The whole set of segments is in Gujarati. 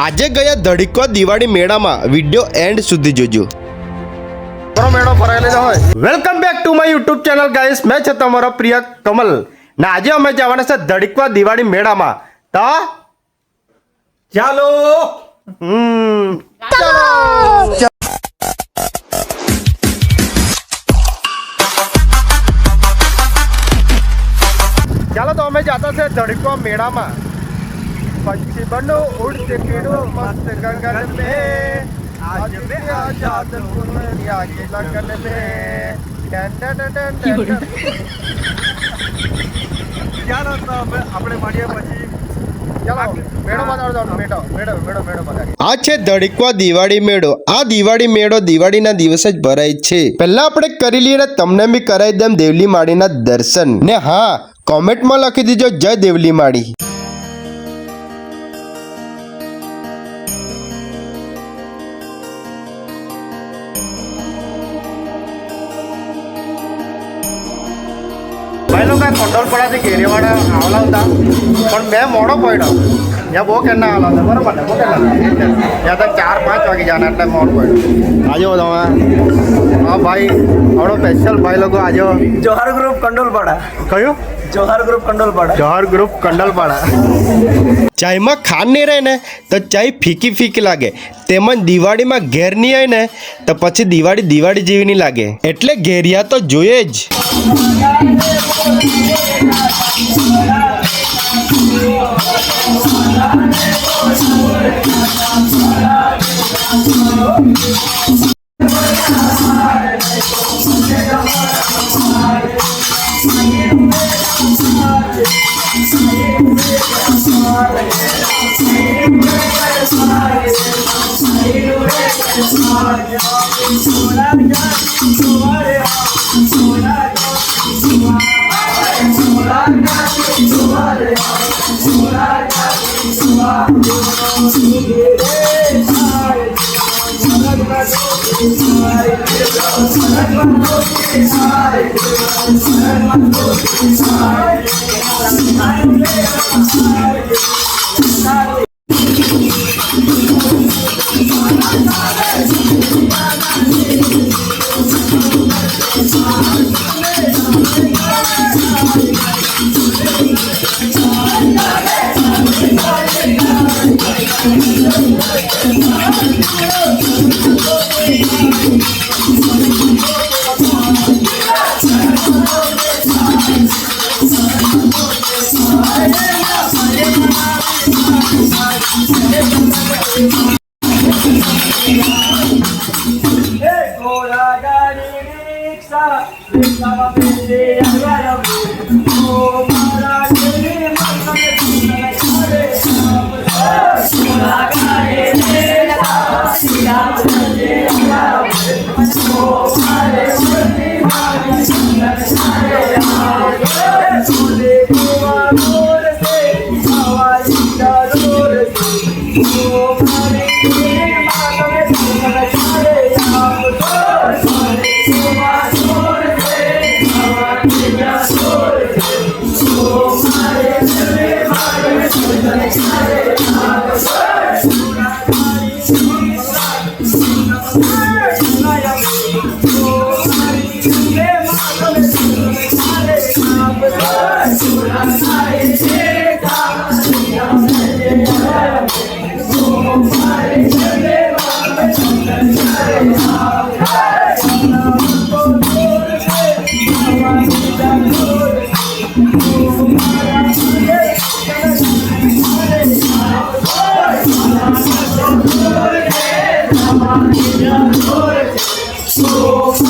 આજે ગયા ધડીકો દિવાળી મેળામાં વીડિયો એન્ડ સુધી જોજો. મેળો ભરાયેલો હોય. Welcome back to my YouTube channel guys. મેં છે તમારો પ્રિય કમલ. ને આજે અમે જવાના છે ધડીકવા દિવાળી મેળામાં. તો ચાલો. હમ. ચાલો. તો અમે જતા છે ધડીકવા મેળામાં. પછી बनो उड़ કેડો મસ્ત ગગન મે આજ મે આઝાદ દુનિયા કે લગન મે done done done done done. ચાલો તો હવે આપણે મળીએ પછી આ છે ધડીકવા દિવાળી મેળો આ દિવાળી મેળો દિવાળીના દિવસે જ ભરાય છે પહેલા આપણે કરી લઈએ તમને બી કરાવી દેમ દેવલી માળીના દર્શન ને હા કોમેન્ટમાં લખી દીજો જય દેવલી માળી ભાઈ લોકો કંટ્રોલપડાથી ઘેરીવાળા આવેલા હતા. પણ મેં મોડો પડ્યો. ત્યાં બહુ કે ના આવેલા હતા. બરાબર ને? બહુ કે ત્યાં તો ચાર પાંચ વાગી જવાના એટલે મોડો પડ્યો. આજે તમે હા ભાઈ આપણો સ્પેશિયલ ભાઈ લોકો આજે. જોહર ગ્રુપ કંડોલપાડા કયું? જોહર ગ્રુપ કંડોલપાડા. જવાહર ગ્રુપ કંડલપાડા. ચાયમાં ખાંડ નહીં રહે ને તો ચાય ફીકી ફીકી લાગે. તેમજ દિવાળીમાં ઘેર નહીં આવે ને તો પછી દિવાળી દિવાળી જેવી નહીં લાગે. એટલે ઘેરિયા તો જોઈએ જ. ઘોડા Estaba Oh,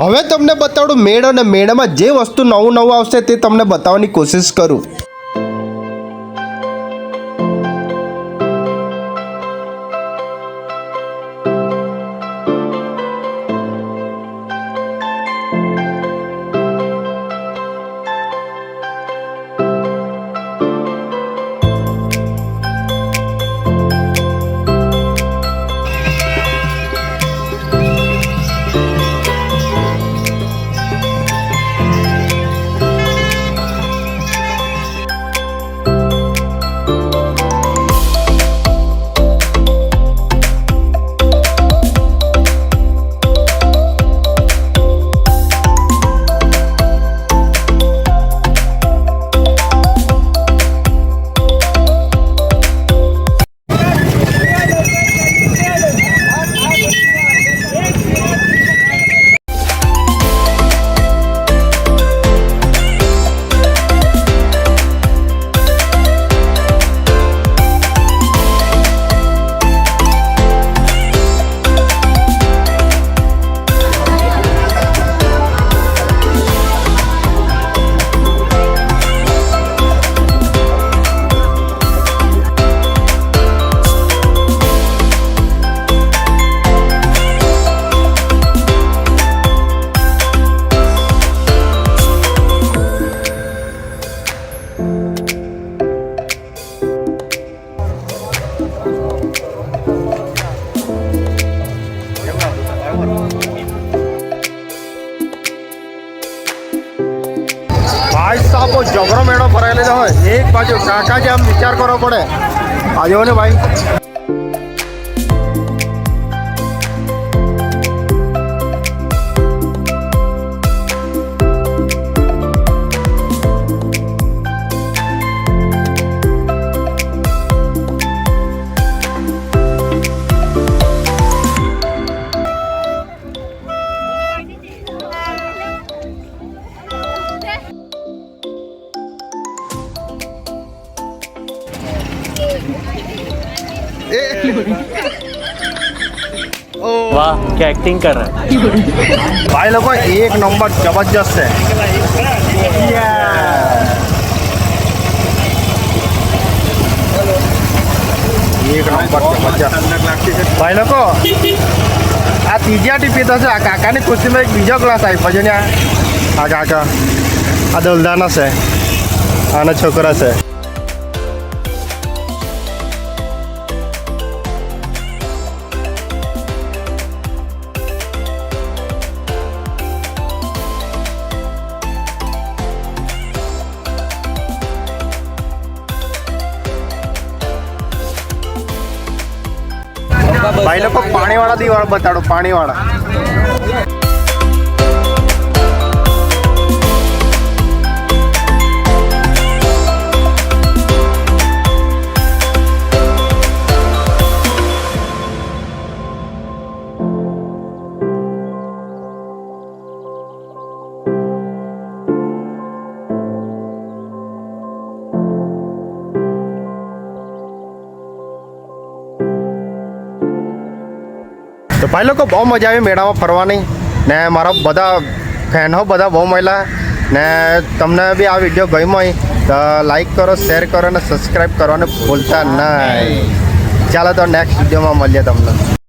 હવે તમને બતાવું મેળ અને મેળામાં જે વસ્તુ નવું નવું આવશે તે તમને બતાવવાની કોશિશ કરું. ભાઈ સાહેબ, બહુ જબરો મેળો ભરાયેલો હોય એક બાજુ કાકા જેમ વિચાર કરવો પડે. આજે ભાઈ. वाह क्या एक्टिंग कर रहा है ભાઈ લોકો એક નંબર જબરજસ્ત છે એક નંબર જબરજસ્ત ભાઈ લોકો આ ત્રીજા ટીપી તો છે આ કાકાની ખુશીમાં એક બીજો ગ્લાસ આપ્યો છે ને આ આ કાકા આ દલદાના છે આના છોકરા છે ભાઈ લોકો પાણીવાળા દિવાળ બતાડો પાણીવાળા. ભાઈ લોકો બહુ મજા આવી મેળામાં ફરવાની. ને મારા બધા ફેનો બધા બહુ મળ્યા. ને તમને બી આ વીડિયો ગમ્યો હોય તો લાઈક કરો શેર કરો અને સબસ્ક્રાઈબ કરવાનું ભૂલતા નહીં. ચાલો તો નેક્સ્ટ વિડીયોમાં મળીએ તમને.